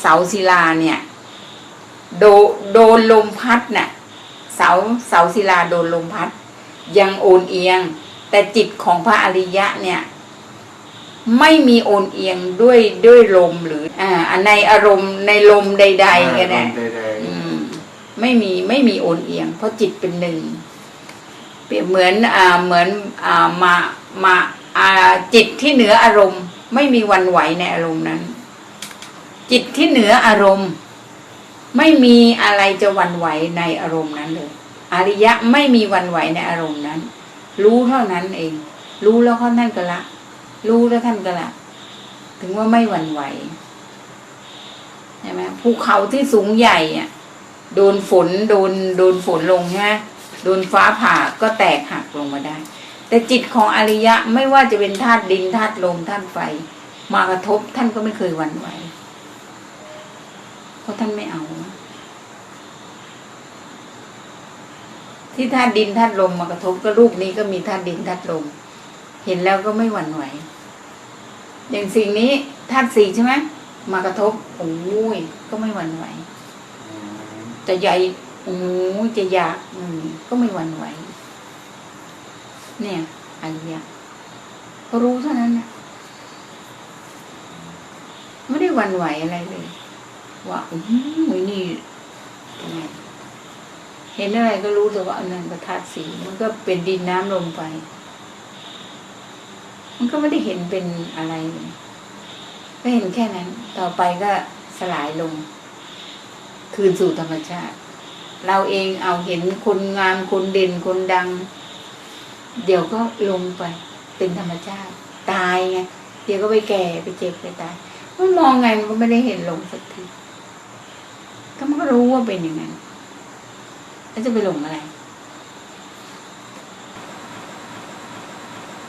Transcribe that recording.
เสาศิลาเนี่ย โดโดนลมพัดน่ะเสาเสาศิลาโดนลมพัด ยังโอนเอียง แต่จิตของพระอริยะเนี่ย ไม่มีโอนเอียงด้วยด้วยลมหรือ อ่าในอารมณ์ในลมใด ๆกันนะใดอืมไม่มีไม่มีโอนเอียง เพราะจิตเป็นหนึ่งเปรียบเหมือนอ่าเหมือนอ่ามามาอ่าจิตที่เหนืออารมณ์ ไม่มีวันไหวในอารมณ์นั้น จิตที่เหนืออารมณ์ ไม่มีอะไรจะวันไหวในอารมณ์นั้นเลยอริยะไม่มีวันไหวในอารมณ์นั้น รู้เท่านั้นเอง รู้แล้วท่านก็ละ รู้แล้วท่านก็ละ ถึงว่าไม่วันไหวใช่ไหมภูเขาที่สูงใหญ่อะโดนฝนโดนโดนฝนลงใช่ไหมโดนฟ้าผ่าก็แตกหักลงมาได้ แต่จิตของอริยะไม่ว่าจะเป็นธาตุดินธาตุลมธาตุไฟ มากระทบท่านก็ไม่เคยวันไหว ราะท่านไม่เอา ที่ธาตุดินธาตุลมมากระทบก็รูปนี้ก็มีธาตุดินธาตุลม เห็นแล้วก็ไม่หวั่นไหว อย่างสิ่งนี้ธาตุสี่ใช่ไหมมากระทบโอ้ยก็ไม่หวั่นไหวจะใหญ่โอ้ยจะอยากอืมก็ไม่หวั่นไหว เนี่ยอริยะก็รู้เท่านั้นนะไม่ได้หวั่นไหวอะไรเลย ว่าอืมนี่ยังไงเห็นอะไรก็รู้แต่ว่าอันนั้นก็ธาตุสีมันก็เป็นดินน้ำลมไฟมันก็ไม่ได้เห็นเป็นอะไร ก็เห็นแค่นั้น ต่อไปก็สลายลง คืนสู่ธรรมชาติ เราเองเอาเห็นคนงามคนเด่นคนดัง เดี๋ยวก็ลงไป เป็นธรรมชาติ ตายไงเดี๋ยวก็ไปแก่ไปเจ็บไปตายมันมองไงมันก็ไม่ได้เห็นลงสักที ก็มันก็รู้ว่าเป็นอย่างนั้นแล้วจะไปหลงอะไร